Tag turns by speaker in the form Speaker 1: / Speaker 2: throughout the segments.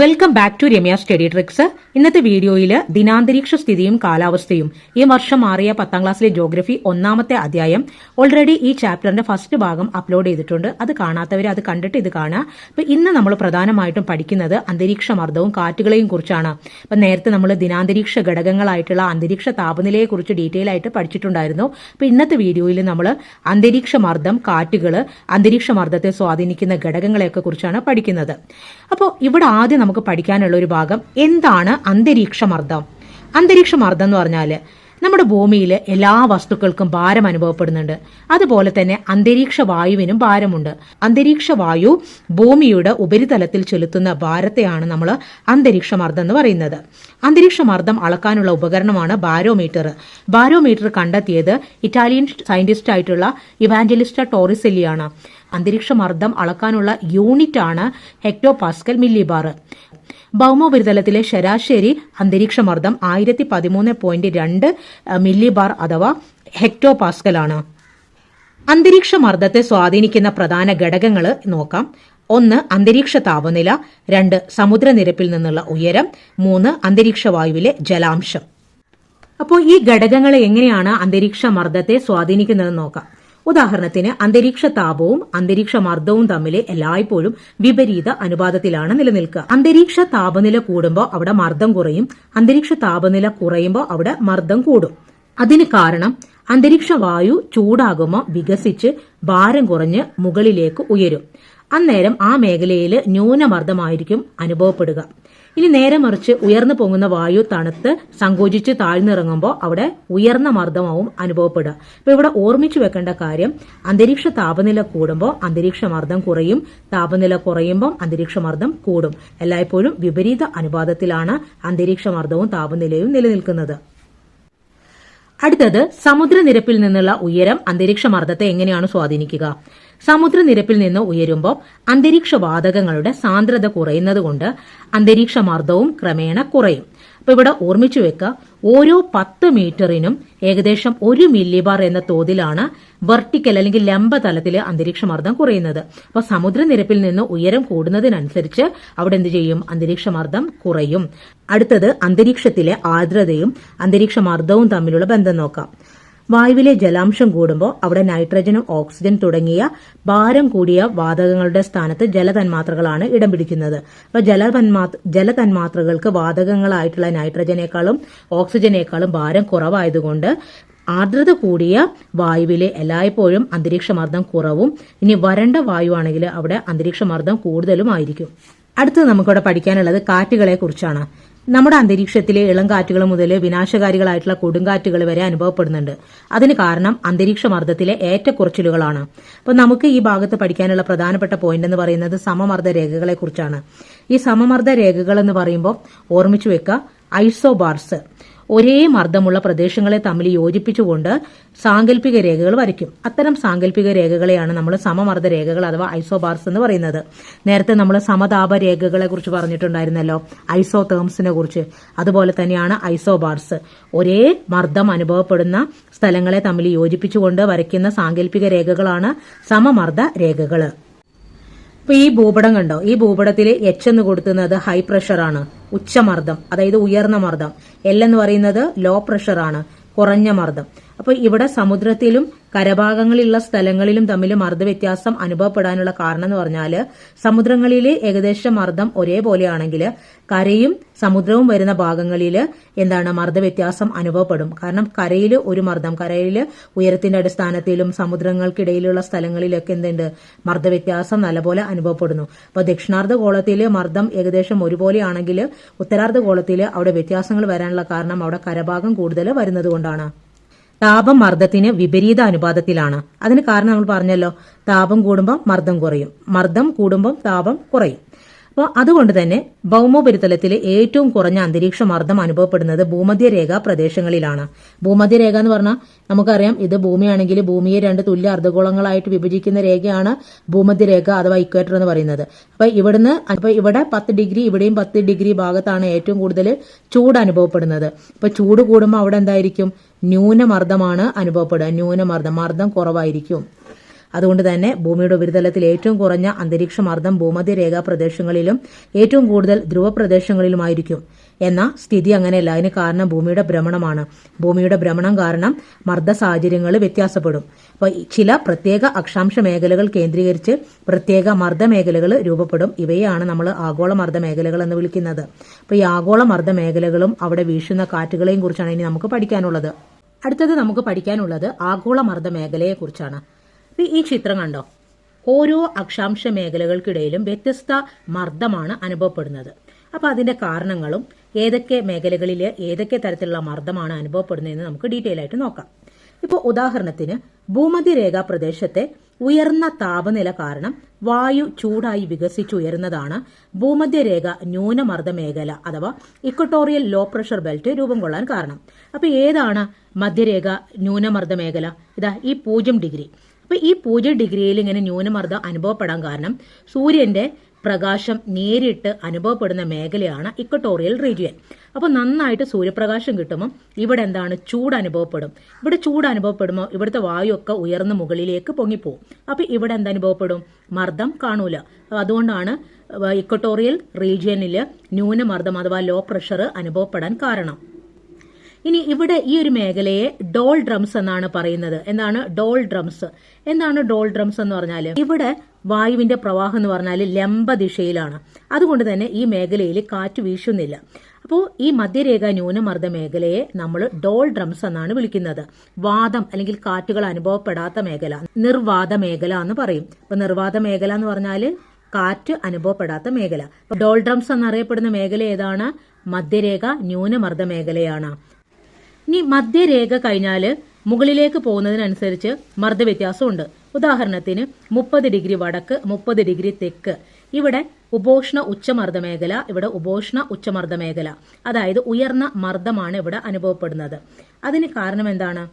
Speaker 1: welcome back to Ramya study tricks ഇന്നത്തെ വീഡിയോയിൽ ദിനാന്തരീക്ഷ സ്ഥിതിയും കാലാവസ്ഥയും ഈ വർഷം മാറിയ പത്താം ക്ലാസ്സിലെ ജോഗ്രഫി ഒന്നാമത്തെ അധ്യായം ഓൾറെഡി ഈ ചാപ്റ്ററിന്റെ ഫസ്റ്റ് ഭാഗം അപ്ലോഡ് ചെയ്തിട്ടുണ്ട് അത് കാണാത്തവരെ അത് കണ്ടിട്ട് ഇത് കാണാം അപ്പൊ ഇന്ന് നമ്മൾ പ്രധാനമായിട്ടും പഠിക്കുന്നത് അന്തരീക്ഷ മർദ്ദവും കാറ്റുകളെയും കുറിച്ചാണ് അപ്പൊ നേരത്തെ നമ്മൾ ദിനാന്തരീക്ഷ ഘടകങ്ങളായിട്ടുള്ള അന്തരീക്ഷ താപനിലയെ കുറിച്ച് ഡീറ്റെയിൽ ആയിട്ട് പഠിച്ചിട്ടുണ്ടായിരുന്നു അപ്പൊ ഇന്നത്തെ വീഡിയോയിൽ നമ്മൾ അന്തരീക്ഷ മർദ്ദം കാറ്റുകൾ അന്തരീക്ഷ മർദ്ദത്തെ സ്വാധീനിക്കുന്ന ഘടകങ്ങളെയൊക്കെ കുറിച്ചാണ് പഠിക്കുന്നത് അപ്പോൾ ഇവിടെ ആദ്യം നമുക്ക് പഠിക്കാനുള്ള ഒരു ഭാഗം എന്താണ് അന്തരീക്ഷമർദ്ദം അന്തരീക്ഷമർദ്ദം എന്ന് പറഞ്ഞാൽ നമ്മുടെ ഭൂമിയിലെ എല്ലാ വസ്തുക്കൾക്കും ഭാരം അനുഭവപ്പെടുന്നുണ്ട് അതുപോലെ തന്നെ അന്തരീക്ഷ വായുവിനും ഭാരമുണ്ട് അന്തരീക്ഷ വായു ഭൂമിയുടെ ഉപരിതലത്തിൽ ചെലുത്തുന്ന ഭാരത്തെയാണ് നമ്മൾ അന്തരീക്ഷ മർദ്ദം എന്ന് പറയുന്നത് അന്തരീക്ഷ മർദ്ദം അളക്കാനുള്ള ഉപകരണമാണ് ബാരോമീറ്റർ ബാരോമീറ്റർ കണ്ടെത്തിയത് ഇറ്റാലിയൻ സയന്റിസ്റ്റ് ആയിട്ടുള്ള ഇവാഞ്ചലിസ്റ്റ ടോറിസെല്ലിയാണ് അന്തരീക്ഷ മർദ്ദം അളക്കാനുള്ള ആണ് ഹെക്ടോ പാസ്കൽ മില്ലിബാർ ഭൗമോപരിതലത്തിലെ ശരാശരി അന്തരീക്ഷമർദ്ദം ആയിരത്തി പതിമൂന്ന് പോയിന്റ് രണ്ട് മില്ലിബാർ അഥവാ ഹെക്ടോ ആണ് അന്തരീക്ഷ മർദ്ദത്തെ സ്വാധീനിക്കുന്ന പ്രധാന ഘടകങ്ങൾ നോക്കാം ഒന്ന് അന്തരീക്ഷ താപനില രണ്ട് സമുദ്രനിരപ്പിൽ നിന്നുള്ള ഉയരം മൂന്ന് അന്തരീക്ഷ വായുവിലെ ജലാംശം അപ്പോൾ ഈ ഘടകങ്ങൾ എങ്ങനെയാണ് അന്തരീക്ഷ മർദ്ദത്തെ സ്വാധീനിക്കുന്നതെന്ന് നോക്കാം ഉദാഹരണത്തിന് അന്തരീക്ഷ താപവും അന്തരീക്ഷ മർദ്ദവും തമ്മിൽ എല്ലായ്പ്പോഴും വിപരീത അനുപാതത്തിലാണ് നിലനിൽക്കുക അന്തരീക്ഷ താപനില കൂടുമ്പോൾ അവിടെ മർദ്ദം കുറയും അന്തരീക്ഷ താപനില കുറയുമ്പോൾ അവിടെ മർദ്ദം കൂടും അതിന് കാരണം അന്തരീക്ഷ വായു ചൂടാകുമ്പോൾ വികസിച്ച് ഭാരം കുറഞ്ഞ് മുകളിലേക്ക് ഉയരും അന്നേരം ആ മേഖലയിൽ ന്യൂനമർദ്ദമായിരിക്കും അനുഭവപ്പെടുക ഇനി നേരെ മറിച്ച് ഉയർന്നു പൊങ്ങുന്ന വായു തണുത്ത് സങ്കോചിച്ച് താഴ്ന്നിറങ്ങുമ്പോൾ അവിടെ ഉയർന്ന മർദ്ദമാവും അനുഭവപ്പെടുക അപ്പോൾ ഇവിടെ ഓർമ്മിച്ചു വെക്കേണ്ട കാര്യം അന്തരീക്ഷ താപനില കൂടുമ്പോൾ അന്തരീക്ഷ മർദ്ദം കുറയും താപനില കുറയുമ്പോൾ അന്തരീക്ഷ മർദ്ദം കൂടും എല്ലായ്പ്പോഴും വിപരീത അനുപാതത്തിലാണ് അന്തരീക്ഷ മർദ്ദവും താപനിലയും നിലനിൽക്കുന്നത് അടുത്തത് സമുദ്രനിരപ്പിൽ നിന്നുള്ള ഉയരം അന്തരീക്ഷമർദ്ദത്തെ എങ്ങനെയാണ് സ്വാധീനിക്കുക സമുദ്രനിരപ്പിൽ നിന്ന് ഉയരുമ്പോൾ അന്തരീക്ഷ വാതകങ്ങളുടെ സാന്ദ്രത കുറയുന്നതുകൊണ്ട് അന്തരീക്ഷമർദ്ദവും ക്രമേണ കുറയും അപ്പോൾ ഇവിടെ ഓർമ്മിച്ചു വെക്കുക ഓരോ പത്ത് മീറ്ററിനും ഏകദേശം ഒരു മില്ലിബാർ എന്ന തോതിലാണ് വെർട്ടിക്കൽ അല്ലെങ്കിൽ ലംബ തലത്തിൽ അന്തരീക്ഷമർദ്ദം കുറയുന്നത് അപ്പോൾ സമുദ്രനിരപ്പിൽ നിന്ന് ഉയരം കൂടുന്നതിനനുസരിച്ച് അവിടെ എന്ത് ചെയ്യും അന്തരീക്ഷമർദ്ദം കുറയും അടുത്തത് അന്തരീക്ഷത്തിലെ ആർദ്രതയും അന്തരീക്ഷമർദ്ദവും തമ്മിലുള്ള ബന്ധം നോക്കാം വായുവിലെ ജലാംശം കൂടുമ്പോൾ അവിടെ നൈട്രജനും ഓക്സിജൻ തുടങ്ങിയ ഭാരം കൂടിയ വാതകങ്ങളുടെ സ്ഥാനത്ത് ജലതന്മാത്രകളാണ് ഇടം പിടിക്കുന്നത് അപ്പോൾ ജലതന്മാത്രകൾക്ക് വാതകങ്ങളായിട്ടുള്ള നൈട്രജനേക്കാളും ഓക്സിജനേക്കാളും ഭാരം കുറവായതുകൊണ്ട് ആർദ്രത കൂടിയ വായുവിലെ എല്ലായ്പ്പോഴും അന്തരീക്ഷമർദ്ദം കുറവും ഇനി വരണ്ട വായുവാണെങ്കിൽ അവിടെ അന്തരീക്ഷമർദ്ദം ആയിരിക്കും അടുത്തത് നമുക്കിവിടെ പഠിക്കാനുള്ളത് കാറ്റുകളെ കുറിച്ചാണ് നമ്മുടെ അന്തരീക്ഷത്തിലെ ഇളം മുതൽ വിനാശകാരികളായിട്ടുള്ള കൊടുങ്കാറ്റുകൾ വരെ അനുഭവപ്പെടുന്നുണ്ട് അതിന് കാരണം അന്തരീക്ഷ മർദ്ദത്തിലെ ഏറ്റക്കുറച്ചിലുകളാണ് അപ്പോൾ നമുക്ക് ഈ ഭാഗത്ത് പഠിക്കാനുള്ള പ്രധാനപ്പെട്ട പോയിന്റ് എന്ന് പറയുന്നത് സമമർദ്ദ രേഖകളെ കുറിച്ചാണ് ഈ സമമർദ്ദ രേഖകൾ എന്ന് പറയുമ്പോൾ ഓർമ്മിച്ചു വെക്കുക ഐസോബാർസ് ഒരേ മർദ്ദമുള്ള പ്രദേശങ്ങളെ തമ്മിൽ യോജിപ്പിച്ചുകൊണ്ട് സാങ്കല്പിക രേഖകൾ വരയ്ക്കും അത്തരം സാങ്കല്പിക രേഖകളെയാണ് നമ്മൾ സമമർദ്ദ രേഖകൾ അഥവാ ഐസോബാർസ് എന്ന് പറയുന്നത് നേരത്തെ നമ്മൾ സമതാപ രേഖകളെ കുറിച്ച് പറഞ്ഞിട്ടുണ്ടായിരുന്നല്ലോ ഐസോ തേംസിനെ കുറിച്ച് അതുപോലെ തന്നെയാണ് ഐസോബാർസ് ഒരേ മർദ്ദം അനുഭവപ്പെടുന്ന സ്ഥലങ്ങളെ തമ്മിൽ യോജിപ്പിച്ചുകൊണ്ട് വരയ്ക്കുന്ന സാങ്കല്പിക രേഖകളാണ് സമമർദ്ദ രേഖകൾ ഇപ്പൊ ഈ ഭൂപടം കണ്ടോ ഈ ഭൂപടത്തിൽ എച്ച് എന്ന് കൊടുക്കുന്നത് ഹൈ പ്രഷർ ആണ് ഉച്ചമർദ്ദം അതായത് ഉയർന്ന മർദ്ദം എൽ എന്ന് പറയുന്നത് ലോ പ്രഷർ ആണ് കുറഞ്ഞ മർദ്ദം അപ്പോൾ ഇവിടെ സമുദ്രത്തിലും കരഭാഗങ്ങളിലുള്ള സ്ഥലങ്ങളിലും തമ്മിൽ മർദ്ദവ്യത്യാസം അനുഭവപ്പെടാനുള്ള കാരണം എന്ന് പറഞ്ഞാൽ സമുദ്രങ്ങളിലെ ഏകദേശ മർദ്ദം ഒരേപോലെയാണെങ്കിൽ കരയും സമുദ്രവും വരുന്ന ഭാഗങ്ങളിൽ എന്താണ് മർദ്ദവ്യത്യാസം അനുഭവപ്പെടും കാരണം കരയിൽ ഒരു മർദ്ദം കരയിൽ ഉയരത്തിന്റെ അടിസ്ഥാനത്തിലും സമുദ്രങ്ങൾക്കിടയിലുള്ള സ്ഥലങ്ങളിലൊക്കെ എന്തുണ്ട് മർദ്ദവ്യത്യാസം നല്ലപോലെ അനുഭവപ്പെടുന്നു അപ്പോൾ ദക്ഷിണാർദ്ധ ഗോളത്തിൽ മർദ്ദം ഏകദേശം ഒരുപോലെയാണെങ്കിൽ ഉത്തരാർദ്ധ ഗോളത്തിൽ അവിടെ വ്യത്യാസങ്ങൾ വരാനുള്ള കാരണം അവിടെ കരഭാഗം കൂടുതൽ വരുന്നത് കൊണ്ടാണ് താപം മർദ്ദത്തിന് വിപരീത അനുപാതത്തിലാണ് അതിന് കാരണം നമ്മൾ പറഞ്ഞല്ലോ താപം കൂടുമ്പോൾ മർദ്ദം കുറയും മർദ്ദം കൂടുമ്പോൾ താപം കുറയും അപ്പോൾ അതുകൊണ്ട് തന്നെ ഭൗമോപരിതലത്തിലെ ഏറ്റവും കുറഞ്ഞ അന്തരീക്ഷ മർദ്ദം അനുഭവപ്പെടുന്നത് ഭൂമധ്യരേഖ പ്രദേശങ്ങളിലാണ് ഭൂമധ്യരേഖ എന്ന് പറഞ്ഞാൽ നമുക്കറിയാം ഇത് ഭൂമിയാണെങ്കിൽ ഭൂമിയെ രണ്ട് തുല്യ അർദ്ധഗോളങ്ങളായിട്ട് വിഭജിക്കുന്ന രേഖയാണ് ഭൂമധ്യരേഖ അഥവാ ഇക്വേറ്റർ എന്ന് പറയുന്നത് അപ്പോൾ ഇവിടുന്ന് അപ്പോൾ ഇവിടെ പത്ത് ഡിഗ്രി ഇവിടെയും പത്ത് ഡിഗ്രി ഭാഗത്താണ് ഏറ്റവും കൂടുതൽ ചൂട് അനുഭവപ്പെടുന്നത് അപ്പോൾ ചൂട് കൂടുമ്പോൾ അവിടെ എന്തായിരിക്കും ന്യൂനമർദ്ദമാണ് അനുഭവപ്പെടുക ന്യൂനമർദ്ദം മർദ്ദം കുറവായിരിക്കും അതുകൊണ്ട് തന്നെ ഭൂമിയുടെ ഉപരിതലത്തിൽ ഏറ്റവും കുറഞ്ഞ അന്തരീക്ഷമർദ്ദം ഭൂമധ്യരേഖാ പ്രദേശങ്ങളിലും ഏറ്റവും കൂടുതൽ ധ്രുവ പ്രദേശങ്ങളിലുമായിരിക്കും എന്നാൽ സ്ഥിതി അങ്ങനെയല്ല അതിന് കാരണം ഭൂമിയുടെ ഭ്രമണമാണ് ഭൂമിയുടെ ഭ്രമണം കാരണം മർദ്ദ സാഹചര്യങ്ങൾ വ്യത്യാസപ്പെടും അപ്പോൾ ചില പ്രത്യേക അക്ഷാംശ മേഖലകൾ കേന്ദ്രീകരിച്ച് പ്രത്യേക മർദ്ദ മേഖലകൾ രൂപപ്പെടും ഇവയാണ് നമ്മൾ ആഗോള മർദ്ദ മേഖലകൾ എന്ന് വിളിക്കുന്നത് അപ്പോൾ ഈ ആഗോള മർദ്ദ മേഖലകളും അവിടെ വീശുന്ന കാറ്റുകളെയും കുറിച്ചാണ് ഇനി നമുക്ക് പഠിക്കാനുള്ളത് അടുത്തത് നമുക്ക് പഠിക്കാനുള്ളത് ആഗോള മർദ്ദ ഈ ചിത്രം കണ്ടോ ഓരോ അക്ഷാംശ മേഖലകൾക്കിടയിലും വ്യത്യസ്ത മർദ്ദമാണ് അനുഭവപ്പെടുന്നത് അപ്പോൾ അതിന്റെ കാരണങ്ങളും ഏതൊക്കെ മേഖലകളിൽ ഏതൊക്കെ തരത്തിലുള്ള മർദ്ദമാണ് അനുഭവപ്പെടുന്നതെന്ന് നമുക്ക് ഡീറ്റെയിൽ ആയിട്ട് നോക്കാം ഇപ്പോൾ ഉദാഹരണത്തിന് ഭൂമധ്യരേഖ പ്രദേശത്തെ ഉയർന്ന താപനില കാരണം വായു ചൂടായി വികസിച്ചുയരുന്നതാണ് ഭൂമധ്യരേഖ ന്യൂനമർദ്ദ മേഖല അഥവാ ഇക്വട്ടോറിയൽ ലോ പ്രഷർ ബെൽറ്റ് രൂപം കൊള്ളാൻ കാരണം അപ്പോൾ ഏതാണ് മധ്യരേഖ ന്യൂനമർദ്ദ മേഖല ഇതാ ഈ പൂജ്യം ഡിഗ്രി അപ്പൊ ഈ പൂജ്യം ഡിഗ്രിയിൽ ഇങ്ങനെ ന്യൂനമർദ്ദം അനുഭവപ്പെടാൻ കാരണം സൂര്യന്റെ പ്രകാശം നേരിട്ട് അനുഭവപ്പെടുന്ന മേഖലയാണ് ഇക്വട്ടോറിയൽ റീജിയൻ അപ്പോൾ നന്നായിട്ട് സൂര്യപ്രകാശം കിട്ടുമ്പോൾ ഇവിടെ എന്താണ് ചൂട് അനുഭവപ്പെടും ഇവിടെ ചൂട് അനുഭവപ്പെടുമ്പോൾ ഇവിടുത്തെ വായുവൊക്കെ ഉയർന്ന് മുകളിലേക്ക് പൊങ്ങിപ്പോകും അപ്പോൾ ഇവിടെ എന്തനുഭവപ്പെടും മർദ്ദം കാണൂല അതുകൊണ്ടാണ് ഇക്വട്ടോറിയൽ റീജിയനിൽ ന്യൂനമർദ്ദം അഥവാ ലോ പ്രഷർ അനുഭവപ്പെടാൻ കാരണം ഇനി ഇവിടെ ഈ ഒരു മേഖലയെ ഡോൾ ഡ്രംസ് എന്നാണ് പറയുന്നത് എന്താണ് ഡോൾ ഡ്രംസ് എന്താണ് ഡോൾ ഡ്രംസ് എന്ന് പറഞ്ഞാൽ ഇവിടെ വായുവിന്റെ പ്രവാഹം എന്ന് പറഞ്ഞാൽ ലംബ ദിശയിലാണ് അതുകൊണ്ട് തന്നെ ഈ മേഖലയിൽ കാറ്റ് വീശുന്നില്ല അപ്പോൾ ഈ മധ്യരേഖ ന്യൂനമർദ്ദ മേഖലയെ നമ്മൾ ഡോൾ ഡ്രംസ് എന്നാണ് വിളിക്കുന്നത് വാദം അല്ലെങ്കിൽ കാറ്റുകൾ അനുഭവപ്പെടാത്ത മേഖല നിർവാദ മേഖല എന്ന് പറയും അപ്പോൾ നിർവാദ മേഖല എന്ന് പറഞ്ഞാൽ കാറ്റ് അനുഭവപ്പെടാത്ത മേഖല ഡോൾ ഡ്രംസ് എന്നറിയപ്പെടുന്ന മേഖല ഏതാണ് മധ്യരേഖ ന്യൂനമർദ്ദ മേഖലയാണ് ഇനി മധ്യരേഖ കഴിഞ്ഞാൽ മുകളിലേക്ക് പോകുന്നതിനനുസരിച്ച് മർദ്ദവ്യത്യാസമുണ്ട് ഉദാഹരണത്തിന് മുപ്പത് ഡിഗ്രി വടക്ക് മുപ്പത് ഡിഗ്രി തെക്ക് ഇവിടെ ഉപോഷ്ണ ഉച്ചമർദ്ദ മേഖല ഇവിടെ ഉപോഷ്ണ ഉച്ചമർദ്ദ മേഖല അതായത് ഉയർന്ന മർദ്ദമാണ് ഇവിടെ അനുഭവപ്പെടുന്നത് അതിന് കാരണം എന്താണ്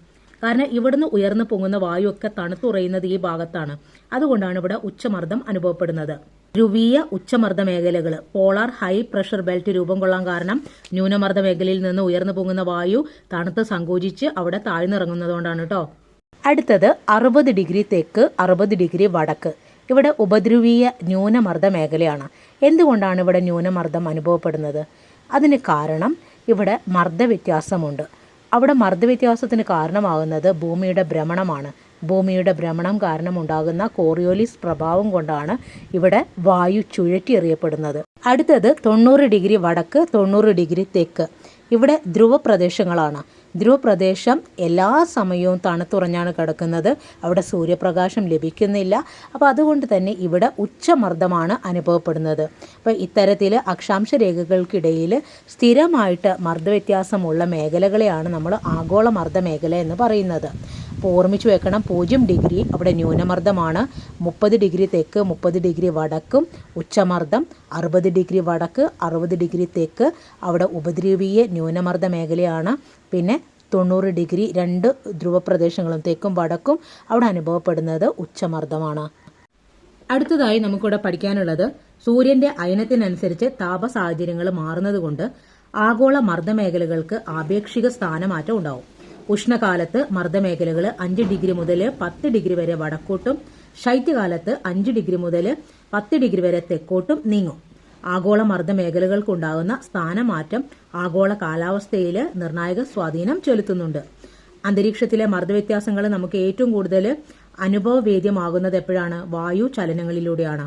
Speaker 1: കാരണം ഇവിടുന്ന് ഉയർന്നു പൊങ്ങുന്ന ഒക്കെ തണുത്തുറയുന്നത് ഈ ഭാഗത്താണ് അതുകൊണ്ടാണ് ഇവിടെ ഉച്ചമർദ്ദം അനുഭവപ്പെടുന്നത് ധ്രുവീയ ഉച്ചമർദ്ദ മേഖലകൾ പോളാർ ഹൈ പ്രഷർ ബെൽറ്റ് രൂപം കൊള്ളാൻ കാരണം ന്യൂനമർദ്ദ മേഖലയിൽ നിന്ന് ഉയർന്നു പൊങ്ങുന്ന വായു തണുത്ത് സങ്കോചിച്ച് അവിടെ താഴ്ന്നിറങ്ങുന്നതുകൊണ്ടാണ് കേട്ടോ അടുത്തത് അറുപത് ഡിഗ്രി തെക്ക് അറുപത് ഡിഗ്രി വടക്ക് ഇവിടെ ഉപദ്രുവീയ ന്യൂനമർദ്ദ മേഖലയാണ് എന്തുകൊണ്ടാണ് ഇവിടെ ന്യൂനമർദ്ദം അനുഭവപ്പെടുന്നത് അതിന് കാരണം ഇവിടെ മർദ്ദ വ്യത്യാസമുണ്ട് അവിടെ മർദ്ദ വ്യത്യാസത്തിന് കാരണമാകുന്നത് ഭൂമിയുടെ ഭ്രമണമാണ് ഭൂമിയുടെ ഭ്രമണം കാരണമുണ്ടാകുന്ന കോറിയോലിസ് പ്രഭാവം കൊണ്ടാണ് ഇവിടെ വായു ചുഴറ്റിയെറിയപ്പെടുന്നത് അടുത്തത് തൊണ്ണൂറ് ഡിഗ്രി വടക്ക് തൊണ്ണൂറ് ഡിഗ്രി തെക്ക് ഇവിടെ ധ്രുവപ്രദേശങ്ങളാണ് ധ്രുവപ്രദേശം എല്ലാ സമയവും തണുത്തുറഞ്ഞാണ് കിടക്കുന്നത് അവിടെ സൂര്യപ്രകാശം ലഭിക്കുന്നില്ല അപ്പോൾ അതുകൊണ്ട് തന്നെ ഇവിടെ ഉച്ചമർദ്ദമാണ് അനുഭവപ്പെടുന്നത് അപ്പോൾ ഇത്തരത്തിൽ അക്ഷാംശ രേഖകൾക്കിടയിൽ സ്ഥിരമായിട്ട് മർദ്ദവ്യത്യാസമുള്ള മേഖലകളെയാണ് നമ്മൾ ആഗോള മർദ്ദ മേഖല എന്ന് പറയുന്നത് അപ്പോൾ ഓർമ്മിച്ച് വെക്കണം പൂജ്യം ഡിഗ്രി അവിടെ ന്യൂനമർദ്ദമാണ് മുപ്പത് ഡിഗ്രി തെക്ക് മുപ്പത് ഡിഗ്രി വടക്കും ഉച്ചമർദ്ദം അറുപത് ഡിഗ്രി വടക്ക് അറുപത് ഡിഗ്രി തെക്ക് അവിടെ ഉപദ്രവീയ ന്യൂനമർദ്ദ മേഖലയാണ് പിന്നെ തൊണ്ണൂറ് ഡിഗ്രി രണ്ട് പ്രദേശങ്ങളും തെക്കും വടക്കും അവിടെ അനുഭവപ്പെടുന്നത് ഉച്ചമർദ്ദമാണ് അടുത്തതായി നമുക്കിവിടെ പഠിക്കാനുള്ളത് സൂര്യന്റെ അയനത്തിനനുസരിച്ച് താപ സാഹചര്യങ്ങൾ മാറുന്നതുകൊണ്ട് ആഗോള മർദ്ദമേഖലകൾക്ക് ആപേക്ഷിക സ്ഥാനമാറ്റം ഉണ്ടാവും ഉഷ്ണകാലത്ത് മർദ്ദമേഖലകൾ അഞ്ച് ഡിഗ്രി മുതൽ പത്ത് ഡിഗ്രി വരെ വടക്കോട്ടും ശൈത്യകാലത്ത് അഞ്ച് ഡിഗ്രി മുതൽ പത്ത് ഡിഗ്രി വരെ തെക്കോട്ടും നീങ്ങും ആഗോള മർദ്ദമേഖലകൾക്കുണ്ടാകുന്ന സ്ഥാനമാറ്റം ആഗോള കാലാവസ്ഥയിൽ നിർണായക സ്വാധീനം ചെലുത്തുന്നുണ്ട് അന്തരീക്ഷത്തിലെ മർദ്ദവ്യത്യാസങ്ങൾ നമുക്ക് ഏറ്റവും കൂടുതൽ അനുഭവവേദ്യമാകുന്നത് എപ്പോഴാണ് വായു ചലനങ്ങളിലൂടെയാണ്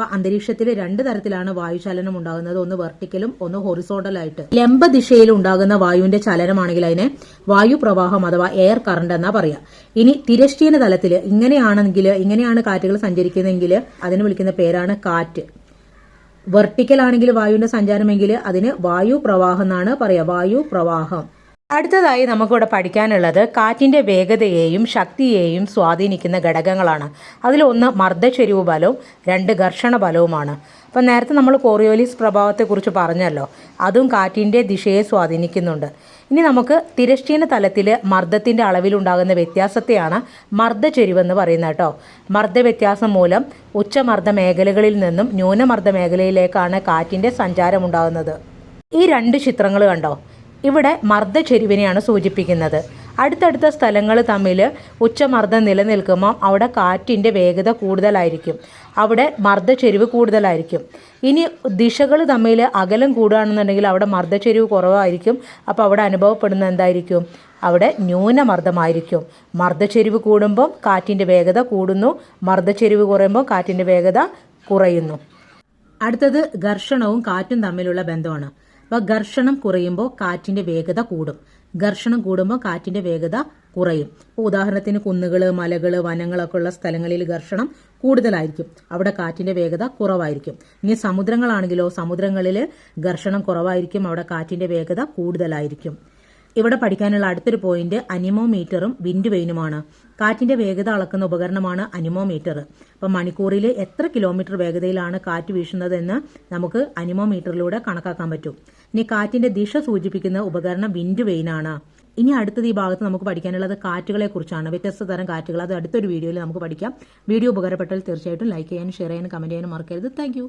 Speaker 1: അപ്പൊ അന്തരീക്ഷത്തിൽ രണ്ട് തരത്തിലാണ് വായുചലനം ഉണ്ടാകുന്നത് ഒന്ന് വെർട്ടിക്കലും ഒന്ന് ഹൊറിസോണ്ടലായിട്ട് ലംബ ദിശയിൽ ഉണ്ടാകുന്ന വായുവിന്റെ ചലനമാണെങ്കിൽ അതിനെ വായുപ്രവാഹം അഥവാ എയർ കറണ്ട് എന്നാ പറയാ ഇനി തിരശ്ചീന തലത്തിൽ ഇങ്ങനെയാണെങ്കിൽ ഇങ്ങനെയാണ് കാറ്റുകൾ സഞ്ചരിക്കുന്നതെങ്കിൽ അതിന് വിളിക്കുന്ന പേരാണ് കാറ്റ് വെർട്ടിക്കൽ ആണെങ്കിൽ വായുവിന്റെ സഞ്ചാരമെങ്കിൽ അതിന് വായു പ്രവാഹം എന്നാണ് പറയാ വായു പ്രവാഹം അടുത്തതായി നമുക്കിവിടെ പഠിക്കാനുള്ളത് കാറ്റിൻ്റെ വേഗതയെയും ശക്തിയെയും സ്വാധീനിക്കുന്ന ഘടകങ്ങളാണ് അതിലൊന്ന് മർദ്ദശരിവ് ബലവും രണ്ട് ഘർഷണ ബലവുമാണ് അപ്പം നേരത്തെ നമ്മൾ കോറിയോലിസ് പ്രഭാവത്തെക്കുറിച്ച് പറഞ്ഞല്ലോ അതും കാറ്റിൻ്റെ ദിശയെ സ്വാധീനിക്കുന്നുണ്ട് ഇനി നമുക്ക് തിരശ്ചീന തലത്തിൽ മർദ്ദത്തിൻ്റെ അളവിലുണ്ടാകുന്ന വ്യത്യാസത്തെയാണ് മർദ്ദചെരിവെന്ന് പറയുന്നത് കേട്ടോ മർദ്ദ വ്യത്യാസം മൂലം ഉച്ചമർദ്ദ മേഖലകളിൽ നിന്നും ന്യൂനമർദ്ദ മേഖലയിലേക്കാണ് കാറ്റിൻ്റെ സഞ്ചാരമുണ്ടാകുന്നത് ഈ രണ്ട് ചിത്രങ്ങൾ കണ്ടോ ഇവിടെ മർദ്ദചെരിവിനെയാണ് സൂചിപ്പിക്കുന്നത് അടുത്തടുത്ത സ്ഥലങ്ങൾ തമ്മിൽ ഉച്ചമർദ്ദം നിലനിൽക്കുമ്പോൾ അവിടെ കാറ്റിൻ്റെ വേഗത കൂടുതലായിരിക്കും അവിടെ മർദ്ദച്ചെരിവ് കൂടുതലായിരിക്കും ഇനി ദിശകൾ തമ്മിൽ അകലം കൂടുകയാണെന്നുണ്ടെങ്കിൽ അവിടെ മർദ്ദച്ചെരിവ് കുറവായിരിക്കും അപ്പോൾ അവിടെ അനുഭവപ്പെടുന്ന എന്തായിരിക്കും അവിടെ ന്യൂനമർദ്ദമായിരിക്കും മർദ്ദച്ചെരിവ് കൂടുമ്പോൾ കാറ്റിൻ്റെ വേഗത കൂടുന്നു മർദ്ദച്ചെരിവ് കുറയുമ്പോൾ കാറ്റിൻ്റെ വേഗത കുറയുന്നു അടുത്തത് ഘർഷണവും കാറ്റും തമ്മിലുള്ള ബന്ധമാണ് അപ്പൊ ഘർഷണം കുറയുമ്പോൾ കാറ്റിന്റെ വേഗത കൂടും ഘർഷണം കൂടുമ്പോൾ കാറ്റിന്റെ വേഗത കുറയും ഇപ്പോൾ ഉദാഹരണത്തിന് കുന്നുകൾ മലകൾ വനങ്ങളൊക്കെ ഉള്ള സ്ഥലങ്ങളിൽ ഘർഷണം കൂടുതലായിരിക്കും അവിടെ കാറ്റിന്റെ വേഗത കുറവായിരിക്കും ഇനി സമുദ്രങ്ങളാണെങ്കിലോ സമുദ്രങ്ങളിൽ ഘർഷണം കുറവായിരിക്കും അവിടെ കാറ്റിന്റെ വേഗത കൂടുതലായിരിക്കും ഇവിടെ പഠിക്കാനുള്ള അടുത്തൊരു പോയിന്റ് അനിമോമീറ്ററും വിൻഡ് വെയിനുമാണ് കാറ്റിന്റെ വേഗത അളക്കുന്ന ഉപകരണമാണ് അനിമോമീറ്റർ അപ്പൊ മണിക്കൂറിൽ എത്ര കിലോമീറ്റർ വേഗതയിലാണ് കാറ്റ് വീശുന്നതെന്ന് നമുക്ക് അനിമോമീറ്ററിലൂടെ കണക്കാക്കാൻ പറ്റും ഇനി കാറ്റിന്റെ ദിശ സൂചിപ്പിക്കുന്ന ഉപകരണം വിൻഡ് വെയിനാണ് ഇനി അടുത്തത് ഈ ഭാഗത്ത് നമുക്ക് പഠിക്കാനുള്ളത് കാറ്റുകളെ കുറിച്ചാണ് വ്യത്യസ്ത തരം കാറ്റുകൾ അത് അടുത്തൊരു വീഡിയോയിൽ നമുക്ക് പഠിക്കാം വീഡിയോ ഉപകാരപ്പെട്ടാൽ തീർച്ചയായിട്ടും ലൈക്ക് ചെയ്യാനും ഷെയർ ചെയ്യാനും കമന്റ് ചെയ്യാനും മറക്കരുത് താങ്ക്